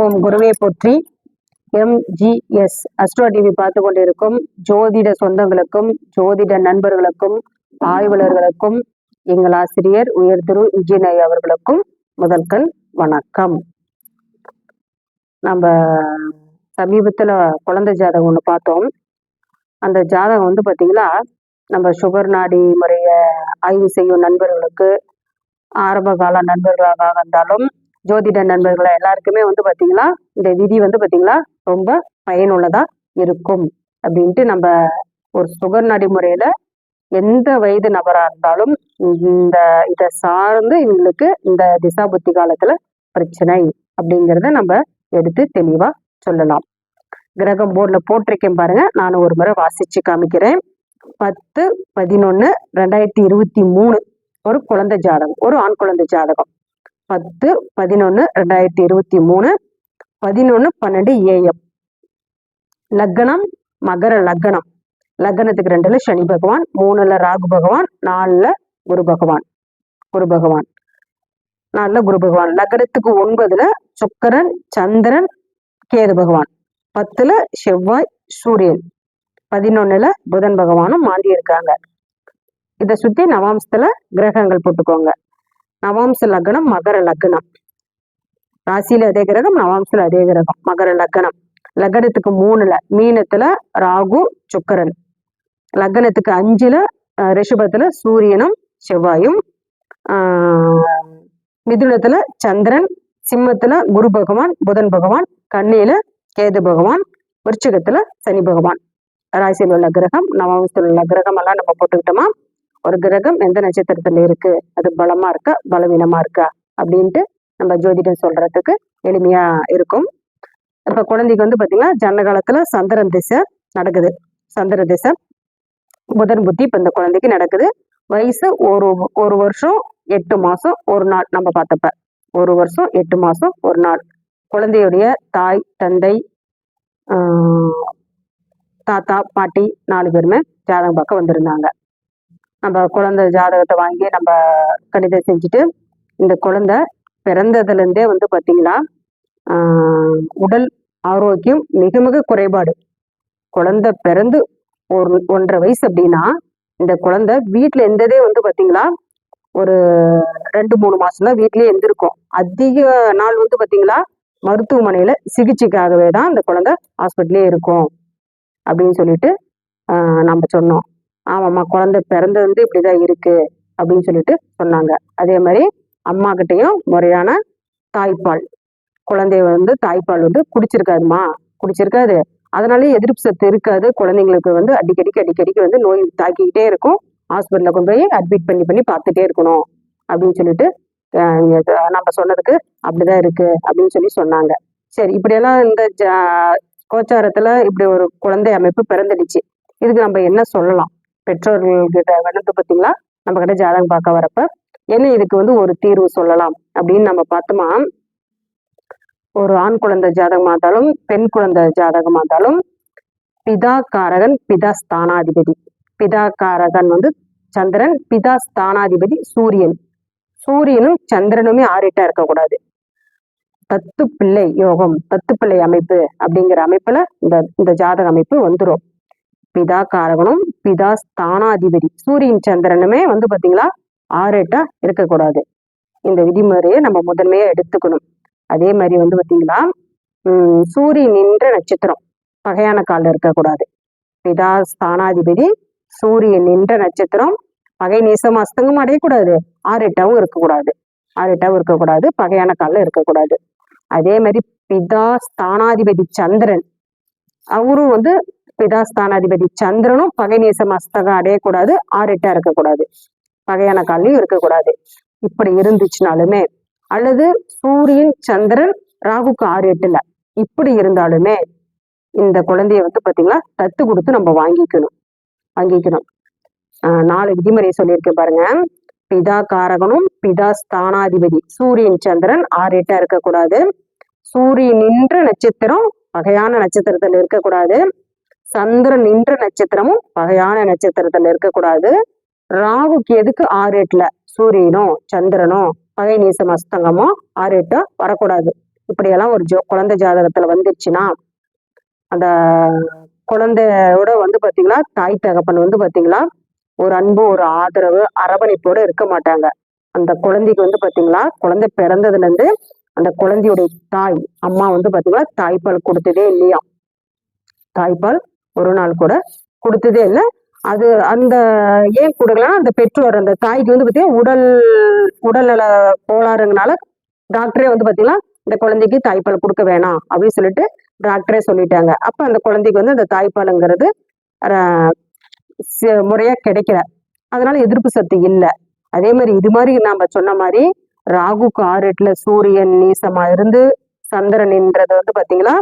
ஓம் குருவே போற்றி. MGS astro TV பார்த்து கொண்டிருக்கும் ஜோதிட சொந்தங்களுக்கும் ஜோதிட நண்பர்களுக்கும் ஆய்வாளர்களுக்கும் எங்கள் ஆசிரியர் உயர் திரு விஜயநாய் அவர்களுக்கும் முதல்கள் வணக்கம். நம்ம சமீபத்தில் குழந்தை ஜாதகம் ஒன்று பார்த்தோம். அந்த ஜாதகம் வந்து பார்த்தீங்கன்னா நம்ம சுகர் நாடி முறையை ஆய்வு செய்யும் நண்பர்களுக்கு ஆரம்ப கால நண்பர்களாக இருந்தாலும் ஜோதிட நண்பர்கள் எல்லாருக்குமே வந்து பார்த்தீங்கன்னா இந்த விதி வந்து பார்த்தீங்கன்னா ரொம்ப பயனுள்ளதா இருக்கும் அப்படின்ட்டு நம்ம ஒரு சுகர் நடைமுறையில எந்த வயது நபராக இருந்தாலும் இந்த இதை சார்ந்து இவங்களுக்கு இந்த திசா புத்தி காலத்துல பிரச்சனை அப்படிங்கிறத நம்ம எடுத்து தெளிவா சொல்லலாம். கிரகம் போர்டில் போட்டிருக்கேன் பாருங்க நான் ஒரு முறை வாசிச்சு காமிக்கிறேன். பத்து பதினொன்று ரெண்டாயிரத்தி இருபத்தி மூணு ஒரு குழந்தை ஜாதகம் ஒரு ஆண் குழந்தை ஜாதகம். பத்து பதினொன்று ரெண்டாயிரத்தி இருபத்தி மூணு பதினொன்று பன்னெண்டு ஏஎம். லக்னம் மகர லக்னம். லக்னத்துக்கு ரெண்டுல சனி பகவான் மூணுல ராகு பகவான் நாலுல குரு பகவான். குரு பகவான். நாலுல குரு பகவான். லக்னத்துக்கு ஒன்பதுல சுக்கரன் சந்திரன் கேது பகவான். பத்துல செவ்வாய் சூரியன். பதினொன்னுல புதன் பகவானும் மாந்தி இருக்காங்க. இதை சுத்தி நவாம்சத்துல கிரகங்கள் போட்டுக்கோங்க. நவாம்ச லக்னம் மகர லக்னம். ராசியில அதே கிரகம் நவாம்சல அதே கிரகம் மகர லக்னம். லக்னத்துக்கு மூணுல மீனத்துல ராகு சுக்கரன். லக்னத்துக்கு அஞ்சுல ரிஷபத்துல சூரியனும் செவ்வாயும். ஆஹ், மிதுனத்துல சந்திரன் சிம்மத்துல குரு பகவான் புதன் பகவான் கண்ணியில கேது பகவான் விருச்சகத்துல சனி பகவான். ராசியில் உள்ள கிரகம் நவாம்சத்தில் உள்ள கிரகம் எல்லாம் நம்ம போட்டுக்கிட்டோமா? ஒரு கிரகம் எந்த நட்சத்திரத்துல இருக்கு? அது பலமா இருக்கா? பலவீனமா இருக்கா? அப்படின்ட்டு நம்ம ஜோதிடம் சொல்றதுக்கு எளிமையா இருக்கும். இப்ப குழந்தைக்கு வந்து பாத்தீங்கன்னா ஜன்ன காலத்துல சந்திரன் திசை நடக்குது. சந்திர திசை புதன் புத்தி இப்ப இந்த குழந்தைக்கு நடக்குது. வயசு ஒரு ஒரு வருஷம் எட்டு மாசம் ஒரு நாள் நம்ம பார்த்தப்ப. ஒரு வருஷம் எட்டு மாசம் ஒரு நாள். குழந்தையுடைய தாய் தந்தை ஆஹ், தாத்தா பாட்டி நாலு பேருமே ஜாதகம் பார்க்க வந்திருந்தாங்க. நம்ம குழந்தை ஜாதகத்தை வாங்கி நம்ம கணிதம் செஞ்சுட்டு இந்த குழந்தை பிறந்ததுலேருந்தே வந்து பார்த்திங்கன்னா உடல் ஆரோக்கியம் மிக மிக குறைபாடு. குழந்தை பிறந்து ஒரு ஒன்றரை வயசு அப்படின்னா இந்த குழந்தை வீட்டில் இருந்ததே வந்து பார்த்தீங்களா ஒரு ரெண்டு மூணு மாசம் தான் வீட்லயே இருந்திருக்கும். அதிக நாள் வந்து பார்த்தீங்களா மருத்துவமனையில் சிகிச்சைக்காகவே தான் இந்த குழந்தை ஹாஸ்பிட்டலே இருக்கும் அப்படின்னு சொல்லிட்டு நம்ம சொன்னோம். ஆமாம்மா குழந்தை பிறந்தது வந்து இப்படிதான் இருக்கு அப்படின்னு சொல்லிட்டு சொன்னாங்க. அதே மாதிரி அம்மா கிட்டயும் முறையான தாய்ப்பால் குழந்தைய வந்து தாய்ப்பால் வந்து குடிச்சிருக்காதுமா குடிச்சிருக்காது. அதனாலே எதிர்ப்பு சத்து இருக்காது. குழந்தைங்களுக்கு வந்து அடிக்கடிக்கு அடிக்கடிக்கு வந்து நோய் தாக்கிக்கிட்டே இருக்கும். ஹாஸ்பிட்டலில் கொண்டு போய் அட்மிட் பண்ணி பண்ணி பார்த்துட்டே இருக்கணும் அப்படின்னு சொல்லிட்டு நம்ம சொன்னதுக்கு அப்படிதான் இருக்கு அப்படின்னு சொல்லி சொன்னாங்க. சரி இப்படியெல்லாம் இந்த ஜா- கோச்சாரத்துல இப்படி ஒரு குழந்தை அமைப்பு பிறந்துடுச்சு. இதுக்கு நம்ம என்ன சொல்லலாம்? பெற்றோர்கள்கிட்ட வந்து பார்த்தீங்களா? நம்ம கிட்ட ஜாதகம் பார்க்க வரப்ப என்ன இதுக்கு வந்து ஒரு தீர்வு சொல்லலாம் அப்படின்னு நம்ம பார்த்தோமா? ஒரு ஆண் குழந்தை ஜாதகமா இருந்தாலும் பெண் குழந்தை ஜாதகமா இருந்தாலும் பிதா காரகன் பிதா ஸ்தானாதிபதி பிதா காரகன் வந்து சந்திரன் பிதா ஸ்தானாதிபதி சூரியன். சூரியனும் சந்திரனுமே ஆறிட்டா இருக்கக்கூடாது. தத்து பிள்ளை யோகம் தத்து பிள்ளை அமைப்பு அப்படிங்கிற அமைப்புல இந்த இந்த ஜாதக அமைப்பு வந்துரும். பிதா காரகனும் பிதா ஸ்தானாதிபதி சூரியன் சந்திரனுமே வந்து பாத்தீங்களா ஆரேட்டா இருக்கக்கூடாது. இந்த விதிமுறையை நம்ம முதன்மையா எடுத்துக்கணும். அதே மாதிரி வந்து பாத்தீங்களா உம் சூரியன் நின்ற நட்சத்திரம் பகையான கால்ல இருக்கக்கூடாது. பிதா ஸ்தானாதிபதி சூரியன் நின்ற நட்சத்திரம் பகை நீசம் அஸ்தங்கம் அடையக்கூடாது. ஆறெட்டாவும் இருக்கக்கூடாது. ஆறெட்டாவும் இருக்கக்கூடாது பகையான கால்ல இருக்கக்கூடாது. அதே மாதிரி பிதா ஸ்தானாதிபதி சந்திரன் அவரும் வந்து பிதாஸ்தானாதிபதி சந்திரனும் பகை நேசம் அஸ்தகம் அடையக்கூடாது ஆறெட்டா இருக்கக்கூடாது. பகையான காலையும் இருக்கக்கூடாது. இப்படி இருந்துச்சுனாலுமே அல்லது சூரியன் சந்திரன் ராகுக்கு ஆறு எட்டுல இப்படி இருந்தாலுமே இந்த குழந்தைய வந்து பாத்தீங்கன்னா தத்து கொடுத்து நம்ம வாங்கிக்கணும். வாங்கிக்கணும். ஆஹ் நாலு விதிமுறையை சொல்லியிருக்கேன் பாருங்க. பிதா காரகனும் பிதா ஸ்தானாதிபதி சூரியன் சந்திரன் ஆறு எட்டா இருக்கக்கூடாது. சூரியன் நின்ற நட்சத்திரம் வகையான நட்சத்திரத்துல இருக்கக்கூடாது. சந்திரன் நின்ற நட்சத்திரமும் பகையான நட்சத்திரத்துல இருக்கக்கூடாது. ராகுக்கு எதுக்கு ஆறு எட்டுல சூரியனும் சந்திரனும் பகை நீசம் அஸ்தங்கமும் ஆறு எட்டோ வரக்கூடாது. இப்படியெல்லாம் ஒரு ஜோ குழந்தை ஜாதகத்துல வந்துருச்சுன்னா அந்த குழந்தையோட வந்து பாத்தீங்களா தாய் தகப்பன் வந்து பாத்தீங்களா ஒரு அன்பு ஒரு ஆதரவு அரவணைப்போட இருக்க மாட்டாங்க. அந்த குழந்தைக்கு வந்து பாத்தீங்களா குழந்தை பிறந்ததுல இருந்து அந்த குழந்தையுடைய தாய் அம்மா வந்து பாத்தீங்களா தாய்ப்பால் கொடுத்ததே இல்லையா தாய்ப்பால் ஒரு நாள் கூட கொடுத்ததே இல்லை. அது அந்த ஏன் கொடுக்கலாம் அந்த பெற்றோர் அந்த தாய்க்கு வந்து பார்த்தீங்கன்னா உடல் உடல்நல கோளாறுங்கனால டாக்டரே வந்து பார்த்தீங்கன்னா இந்த குழந்தைக்கு தாய்ப்பால் கொடுக்க வேணாம் அப்படின்னு சொல்லிட்டு டாக்டரே சொல்லிட்டாங்க. அப்போ அந்த குழந்தைக்கு வந்து அந்த தாய்ப்பாலுங்கிறது முறையாக கிடைக்கல. அதனால எதிர்ப்பு சக்தி இல்லை. அதே மாதிரி இது மாதிரி நாம சொன்ன மாதிரி ராகு காரெட்ல சூரியன் நீசமா இருந்து சந்திரன்ன்றது வந்து பாத்தீங்களா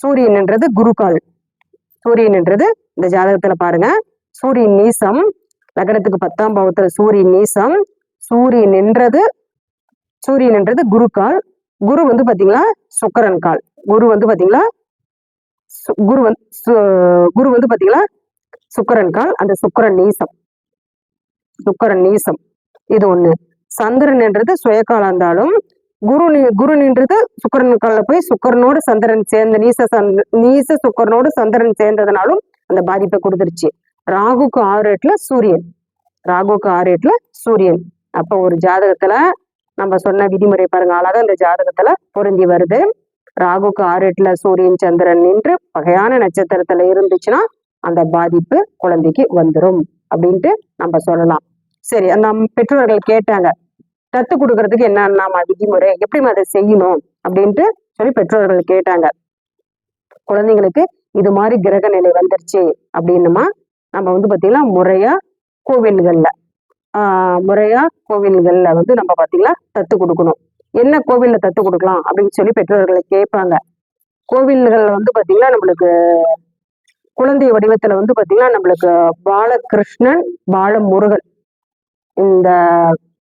சூரியன்ன்றது குருகால் சூரியன்ன்றது இந்த ஜாதகத்துல பாருங்க. சூரியன் நீசம் லக்னத்துக்கு பத்தாம் பாவத்துல சூரியன் நீசம். சூரியன் நின்றது சூரியன் என்றது குரு கால் குரு வந்து பாத்தீங்களா சுக்கரன் கால். குரு வந்து பாத்தீங்களா குரு வந்து குரு வந்து பாத்தீங்களா சுக்கரன் கால் அந்த சுக்கரன் நீசம். சுக்கரன் நீசம். இது ஒண்ணு. சந்திரன் என்றது சுயக்காலம் இருந்தாலும் குரு குரு நின்றது சுக்கரன் கால போய் சுக்கரனோடு சந்திரன் சேர்ந்த நீச சந்த நீச சுக்கரனோடு சந்திரன் சேர்ந்ததுனாலும் அந்த பாதிப்பை கொடுத்துருச்சு. ராகுக்கு ஆறு எட்டுல சூரியன். ராகுக்கு ஆறு எட்டுல சூரியன். அப்ப ஒரு ஜாதகத்துல நம்ம சொன்ன விதிமுறை பாருங்க. அழகா அந்த ஜாதகத்துல பொருந்தி வருது. ராகுக்கு ஆறு எட்டுல சூரியன் சந்திரன் நின்று வகையான நட்சத்திரத்துல இருந்துச்சுன்னா அந்த பாதிப்பு குழந்தைக்கு வந்துடும் அப்படின்ட்டு நம்ம சொல்லலாம். சரி அந்த பெற்றோர்கள் கேட்டாங்க. தத்து கொடுக்கறதுக்கு என்னென்ன விதிமுறை? எப்படி அதை செய்யணும்? அப்படின்ட்டு சொல்லி பெற்றோர்கள் கேட்டாங்க. குழந்தைங்களுக்கு இது மாதிரி கிரக நிலை வந்துருச்சு அப்படின்னுமா? நம்ம வந்து பார்த்தீங்கன்னா முறையா கோவில்கள்ல ஆஹ் முறையா கோவில்கள்ல வந்து நம்ம பார்த்தீங்கன்னா தத்து கொடுக்கணும். என்ன கோவில்ல தத்து கொடுக்கலாம் அப்படின்னு சொல்லி பெற்றோர்களை கேட்பாங்க. கோவில்கள் வந்து பார்த்தீங்கன்னா நம்மளுக்கு குழந்தை வடிவத்துல வந்து பார்த்தீங்கன்னா நம்மளுக்கு பாலகிருஷ்ணன் பாலமுருகன். இந்த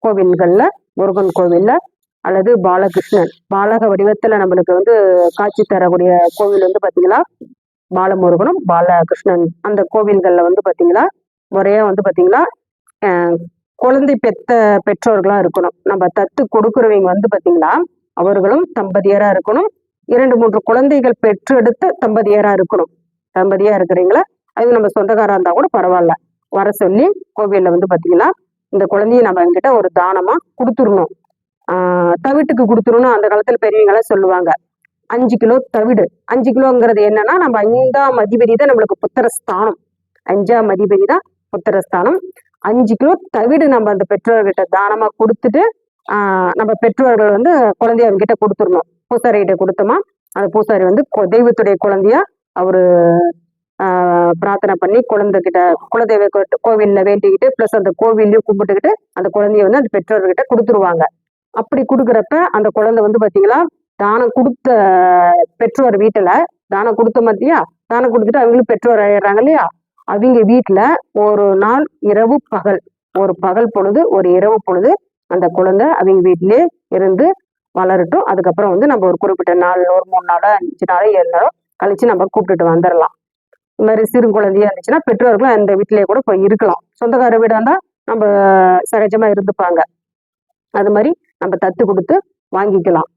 கோவில்கள்ல முருகன் கோவில்ல அல்லது பாலகிருஷ்ணன். பாலக வடிவத்துல நம்மளுக்கு வந்து காட்சி தரக்கூடிய கோவில் வந்து பாத்தீங்களா பாலமுருகனும் பாலகிருஷ்ணன். அந்த கோவில்கள்ல வந்து பாத்தீங்களா முறையா வந்து பாத்தீங்களா குழந்தை பெத்த பெற்றோர்களா இருக்கணும். நம்ம தத்து கொடுக்குறவங்க வந்து பாத்தீங்களா அவர்களும் தம்பதியரா இருக்கணும். இரண்டு மூன்று குழந்தைகள் பெற்றெடுத்த தம்பதியரா இருக்கணும். தம்பதியா இருக்கிறீங்களா? அது நம்ம சொந்தக்காரா இருந்தா கூட பரவாயில்ல. வர சொல்லி கோவில்ல வந்து பாத்தீங்கன்னா இந்த குழந்தைய நம்ம என்கிட்ட ஒரு தானமா கொடுத்துடணும். ஆஹ் தவிட்டுக்கு கொடுத்துடணும் அந்த காலத்துல பெரியவங்களாம் சொல்லுவாங்க. அஞ்சு கிலோ தவிடு. அஞ்சு கிலோங்கிறது என்னன்னா நம்ம ஐந்தாம் அதிபதி தான் நம்மளுக்கு புத்திரஸ்தானம். அஞ்சாம் அதிபதி தான் புத்திரஸ்தானம். அஞ்சு கிலோ தவிடு நம்ம அந்த பெற்றோர்கிட்ட தானமா கொடுத்துட்டு ஆஹ் நம்ம பெற்றோர்கள் வந்து குழந்தைய அவங்க கிட்ட கொடுத்துடணும். பூசாரி கிட்ட கொடுத்தோமா? அந்த பூசாரி வந்து தெய்வத்துடைய குழந்தையா அவரு பிரார்த்தனை பண்ணி குழந்தைகிட்ட குலதெய்வ கோவில்ல வேண்டிக்கிட்டு பிளஸ் அந்த கோவில்லையும் கும்பிட்டுக்கிட்டு அந்த குழந்தைய வந்து அந்த பெற்றோர்கிட்ட கொடுத்துருவாங்க. அப்படி கொடுக்குறப்ப அந்த குழந்தை வந்து பாத்தீங்களா தானம் கொடுத்த பெற்றோர் வீட்டுல தானம் கொடுத்த மத்தியா தானம் கொடுத்துட்டு அவங்களும் பெற்றோர் ஆயிடுறாங்க இல்லையா? அவங்க வீட்டுல ஒரு நாள் இரவு பகல் ஒரு பகல் பொழுது ஒரு இரவு பொழுது அந்த குழந்தை அவங்க வீட்டிலே இருந்து வளரட்டும். அதுக்கப்புறம் வந்து நம்ம ஒரு குறிப்பிட்ட நாள் ஒரு மூணு நாளோ அஞ்சு நாளோ ஏழு நாளோ கழிச்சு நம்ம கூப்பிட்டுட்டு வந்துடலாம் இந்த மாதிரி சிறு குழந்தையா இருந்துச்சுன்னா பெற்றோர்களும் அந்த வீட்டிலேயே கூட போய் இருக்கலாம். சொந்தக்கார வீடாக இருந்தால் நம்ம சகஜமா இருந்துப்பாங்க. அது மாதிரி நம்ம தத்து கொடுத்து வாங்கிக்கலாம்.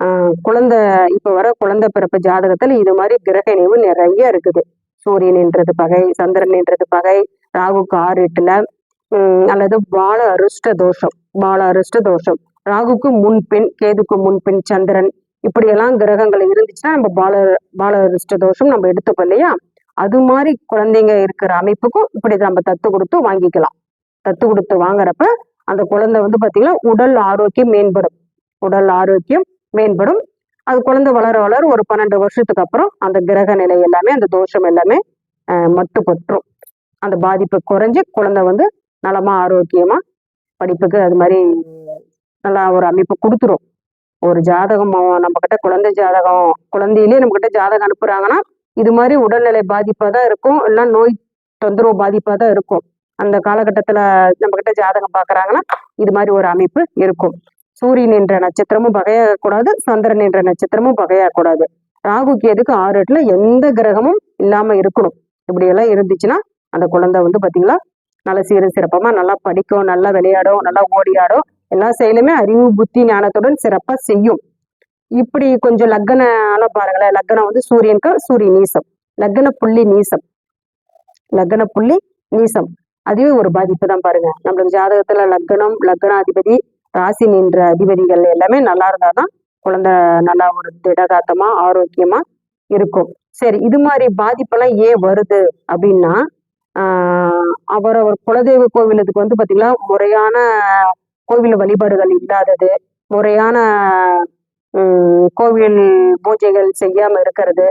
ஆஹ் குழந்தை இப்போ வர குழந்தை பிறப்பு ஜாதகத்தில் இது மாதிரி கிரக இணைவு நிறைய இருக்குது. சூரியன் என்றது பகை சந்திரன் என்றது பகை ராகுக்கு ஆறு எட்டுல உம் அல்லது பால அருஷ்ட தோஷம் பால அருஷ்ட தோஷம். ராகுக்கு முன்பின் கேதுக்கு முன்பின் சந்திரன் இப்படியெல்லாம் கிரகங்கள் இருந்துச்சுன்னா நம்ம பால பால அருஷ்ட தோஷம் நம்ம எடுத்துப்போம் இல்லையா? அது மாதிரி குழந்தைங்க இருக்கிற அமைப்புக்கும் இப்படி நம்ம தத்து கொடுத்து வாங்கிக்கலாம். தத்து கொடுத்து வாங்குறப்ப அந்த குழந்தை வந்து பார்த்தீங்கன்னா உடல் ஆரோக்கியம் மேம்படும். உடல் ஆரோக்கியம் மேம்படும். அது குழந்தை வளர வளர ஒரு பன்னெண்டு வருஷத்துக்கு அப்புறம் அந்த கிரக நிலை எல்லாமே அந்த தோஷம் எல்லாமே மட்டுப்பற்றும் அந்த பாதிப்பு குறைஞ்சி குழந்தை வந்து நலமா ஆரோக்கியமா படிப்புக்கு அது மாதிரி நல்லா ஒரு அமைப்பு கொடுத்துரும். ஒரு ஜாதகம் நம்ம கிட்ட குழந்தை ஜாதகம் குழந்தையிலேயே நம்ம கிட்ட ஜாதகம் அனுப்புறாங்கன்னா இது மாதிரி உடல்நிலை பாதிப்பாக தான் இருக்கும். இல்லை நோய் தொந்தரவு பாதிப்பாக தான் இருக்கும். அந்த காலகட்டத்தில் நம்ம கிட்ட ஜாதகம் பார்க்குறாங்கன்னா இது மாதிரி ஒரு அமைப்பு இருக்கும். சூரியன் என்ற நட்சத்திரமும் பகையாகக்கூடாது சந்திரன் என்ற நட்சத்திரமும் பகையாகக்கூடாது ராகு கேதுக்கு ஆறு எட்டுல எந்த கிரகமும் இல்லாமல் இருக்கணும். இப்படியெல்லாம் இருந்துச்சுன்னா அந்த குழந்தை வந்து பாத்தீங்களா நல்லா சீர சிறப்பமாக நல்லா படிக்கும் நல்லா விளையாடும் நல்லா ஓடியாடும். எல்லா செயலுமே அறிவு புத்தி ஞானத்துடன் சிறப்பாக செய்யும். இப்படி கொஞ்சம் லக்கணால பாருங்களேன். லக்கணம் வந்து சூரியனுக்கு சூரிய நீசம். லக்ன புள்ளி நீசம். லக்ன புள்ளி நீசம். அதுவே ஒரு பாதிப்பு தான் பாருங்க. நம்மளுக்கு ஜாதகத்துல லக்னம் லக்னாதிபதி ராசி நின்ற அதிபதிகள் எல்லாமே நல்லா இருந்தாதான் குழந்தை நல்லா ஒரு திடகாத்தமா ஆரோக்கியமா இருக்கும். சரி இது மாதிரி பாதிப்பெல்லாம் ஏன் வருது அப்படின்னா ஆஹ் அவரவர் குலதெய்வ கோவிலுக்கு வந்து பாத்தீங்கன்னா முறையான கோவில் வழிபாடுகள் இல்லாதது முறையான கோவில் பூஜைகள் செய்யாம இருக்கிறது.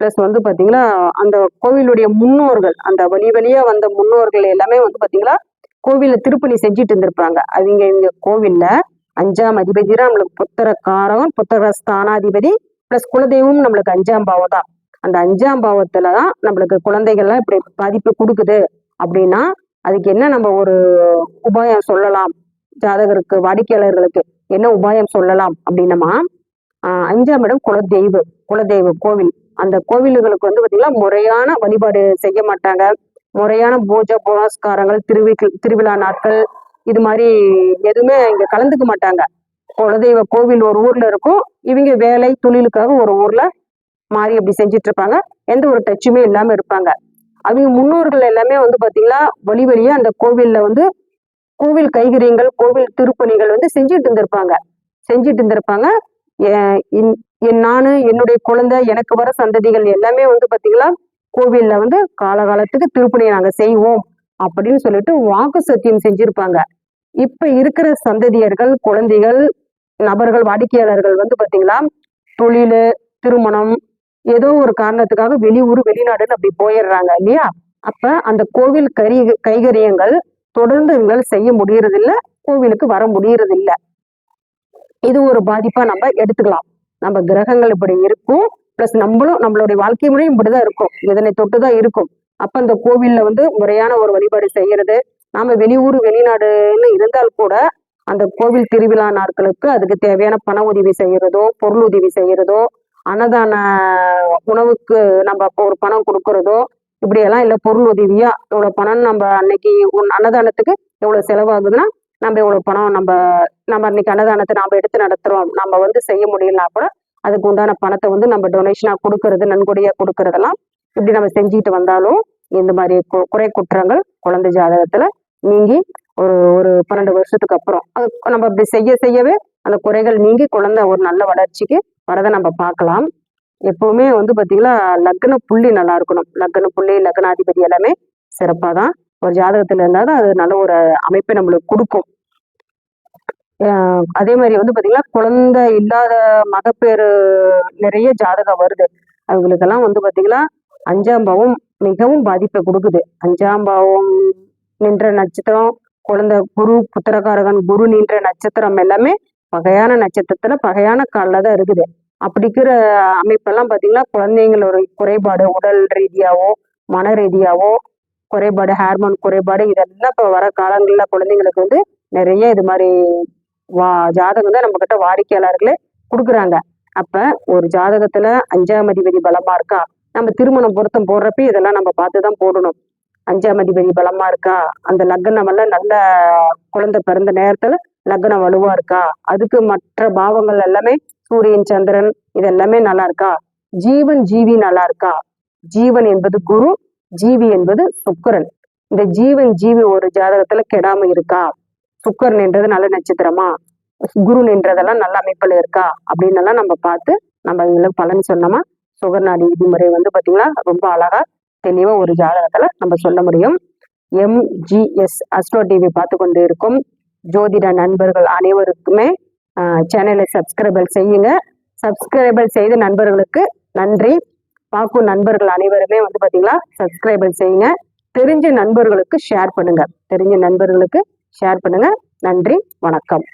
ப்ளஸ் வந்து பார்த்தீங்கன்னா அந்த கோவிலுடைய முன்னோர்கள் அந்த வழி வழியாக வந்த முன்னோர்கள் எல்லாமே வந்து பார்த்தீங்கன்னா கோவிலில் திருப்பணி செஞ்சுட்டு இருந்திருப்பாங்க. அவங்க இங்கே கோவில்ல அஞ்சாம் அதிபதி தான் நம்மளுக்கு புத்திர காரகம் புத்திர ஸ்தானாதிபதி ப்ளஸ் குலதெய்வம் நம்மளுக்கு அஞ்சாம் பாவம் தான். அந்த அஞ்சாம் பாவத்துல தான் நம்மளுக்கு குழந்தைகள்லாம் இப்படி பாதிப்பு கொடுக்குது. அப்படின்னா அதுக்கு என்ன நம்ம ஒரு உபாயம் சொல்லலாம்? ஜாதகருக்கு வாடிக்கையாளர்களுக்கு என்ன உபாயம் சொல்லலாம்? அப்படின்னமா அஞ்சாம் இடம் குலதெய்வ குலதெய்வ கோவில். அந்த கோவில்களுக்கு வந்து பாத்தீங்கன்னா முறையான வழிபாடு செய்ய மாட்டாங்க. முறையான பூஜை புனஸ்காரங்கள் திருவி திருவிழா நாட்கள் இது மாதிரி எதுவுமே இங்க கலந்துக்க மாட்டாங்க. குலதெய்வ கோவில் ஒரு ஊர்ல இருக்கும். இவங்க வேலை தொழிலுக்காக ஒரு ஊர்ல மாறி அப்படி செஞ்சுட்டு இருப்பாங்க எந்த ஒரு டச்சுமே இல்லாம இருப்பாங்க. அவங்க முன்னோர்கள் எல்லாமே வந்து பாத்தீங்கன்னா வழி வழியா அந்த கோவில்ல வந்து கோவில் கைகரியங்கள் கோவில் திருப்பணிகள் வந்து செஞ்சுட்டு இருந்திருப்பாங்க. செஞ்சுட்டு இருந்திருப்பாங்க. என் நானு என்னுடைய குழந்தை எனக்கு வர சந்ததிகள் எல்லாமே வந்து பாத்தீங்கன்னா கோவில்ல வந்து காலகாலத்துக்கு திருப்பணியை நாங்க செய்வோம் அப்படின்னு சொல்லிட்டு வாக்கு சத்தியம் செஞ்சிருப்பாங்க. இப்ப இருக்கிற சந்ததியர்கள் குழந்தைகள் நபர்கள் வாடிக்கையாளர்கள் வந்து பாத்தீங்கன்னா தொழில் திருமணம் ஏதோ ஒரு காரணத்துக்காக வெளியூர் வெளிநாடுன்னு அப்படி போயிடுறாங்க இல்லையா? அப்ப அந்த கோவில் கரி கைகரியங்கள் தொடர்ந்து இவங்களால செய்ய முடியறதில்ல கோவிலுக்கு வர முடியறதில்லை. இது ஒரு பாதிப்பா நம்ம எடுத்துக்கலாம். நம்ம கிரகங்கள் இப்படி இருக்கும் பிளஸ் நம்மளும் நம்மளுடைய வாழ்க்கை முறையும் இப்படிதான் இருக்கும். இதனை தொட்டுதான் இருக்கும். அப்ப அந்த கோவில்ல வந்து முறையான ஒரு வழிபாடு செய்யறது நாம வெளியூர் வெளிநாடுன்னு இருந்தால் கூட அந்த கோவில் திருவிழா நாட்களுக்கு அதுக்கு தேவையான பண உதவி செய்யறதோ பொருள் உதவி செய்யறதோ அன்னதான உணவுக்கு நம்ம அப்போ ஒரு பணம் கொடுக்கறதோ இப்படியெல்லாம் இல்லை பொருள் உதவியா இவ்வளவு பணம் நம்ம அன்னைக்கு அன்னதானத்துக்கு எவ்வளவு செலவாகுதுன்னா நம்ம இவ்வளவு பணம் நம்ம நம்ம இன்னைக்கு அன்னதானத்தை நாம எடுத்து நடத்துறோம். நம்ம வந்து செய்ய முடியலனா கூட அதுக்கு உண்டான பணத்தை வந்து நம்ம டொனேஷனா கொடுக்கறது நன்கொடையாக கொடுக்கறதெல்லாம் இப்படி நம்ம செஞ்சுட்டு வந்தாலும் இந்த மாதிரி குறை குற்றங்கள் குழந்தை ஜாதகத்துல நீங்கி ஒரு ஒரு பன்னெண்டு வருஷத்துக்கு அப்புறம் அது நம்ம அப்படி செய்ய செய்யவே அந்த குறைகள் நீங்கி குழந்தை ஒரு நல்ல வளர்ச்சிக்கு வரதை நம்ம பார்க்கலாம். எப்பவுமே வந்து பாத்தீங்கன்னா லக்ன புள்ளி நல்லா இருக்கணும். லக்ன புள்ளி லக்னாதிபதி எல்லாமே சிறப்பாக தான் ஒரு ஜாதகத்துல இருந்தால் தான் அது நல்ல ஒரு அமைப்பை நம்மளுக்கு கொடுக்கும். ஆஹ் அதே மாதிரி வந்து பாத்தீங்கன்னா குழந்தை இல்லாத மகப்பேறு நிறைய ஜாதகம் வருது. அவங்களுக்கெல்லாம் வந்து பாத்தீங்கன்னா அஞ்சாம் பாவம் மிகவும் பாதிப்பை கொடுக்குது. அஞ்சாம் பாவம் நின்ற நட்சத்திரம் குழந்தை குரு புத்திரகாரகன் குரு நின்ற நட்சத்திரம் எல்லாமே பகையான நட்சத்திரத்துல பகையான காலில் தான் இருக்குது. அப்படி இருக்கிற அமைப்பெல்லாம் பாத்தீங்கன்னா குழந்தைங்களோட குறைபாடு உடல் ரீதியாவோ மன ரீதியாவோ குறைபாடு ஹார்மோன் குறைபாடு இதெல்லாம் இப்போ வர காலங்கள்ல குழந்தைங்களுக்கு வந்து நிறைய இது மாதிரி வா ஜாதகம் தான் நம்ம கிட்ட வாடிக்கையாளர்களே கொடுக்குறாங்க. அப்ப ஒரு ஜாதகத்துல அஞ்சாம் அதிபதி பலமா இருக்கா? நம்ம திருமணம் பொருத்தம் போடுறப்ப இதெல்லாம் நம்ம பார்த்து தான் போடணும். அஞ்சாம் அதிபதி பலமா இருக்கா? அந்த லக்னம் எல்லாம் நல்ல குழந்தை பிறந்த நேரத்துல லக்னம் வலுவா இருக்கா? அதுக்கு மற்ற பாவங்கள் எல்லாமே சூரியன் சந்திரன் இதெல்லாமே நல்லா இருக்கா? ஜீவன் ஜீவி நல்லா இருக்கா? ஜீவன் என்பது குரு ஜீவி என்பது சுக்கரன். இந்த ஜீவன் ஜீவி ஒரு ஜாதகத்துல கெடாம இருக்கா? சுக்கரன் என்றது நல்ல நட்சத்திரமா? குரு நின்றதெல்லாம் நல்ல அமைப்புல இருக்கா? அப்படின்னு எல்லாம் நம்ம பார்த்து நம்ம இதுல பலன் சொன்னோமா? சுகர்நாடி விதிமுறை வந்து பாத்தீங்கன்னா ரொம்ப அழகா தெளிவா ஒரு ஜாதகத்துல நம்ம சொல்ல முடியும். எம்ஜிஎஸ் அஸ்ட்ரோ டிவி பார்த்து கொண்டு இருக்கும். ஜோதிட நண்பர்கள் அனைவருக்குமே சேனலை சப்ஸ்கிரைபல் செய்யுங்க. சப்ஸ்கிரைபல் செய்த நண்பர்களுக்கு நன்றி. பார்க்கும் நண்பர்கள் அனைவருமே வந்து பார்த்தீங்கன்னா சப்ஸ்கிரைபர் செய்யுங்க. தெரிஞ்ச நண்பர்களுக்கு ஷேர் பண்ணுங்க. தெரிஞ்ச நண்பர்களுக்கு ஷேர் பண்ணுங்க. நன்றி வணக்கம்.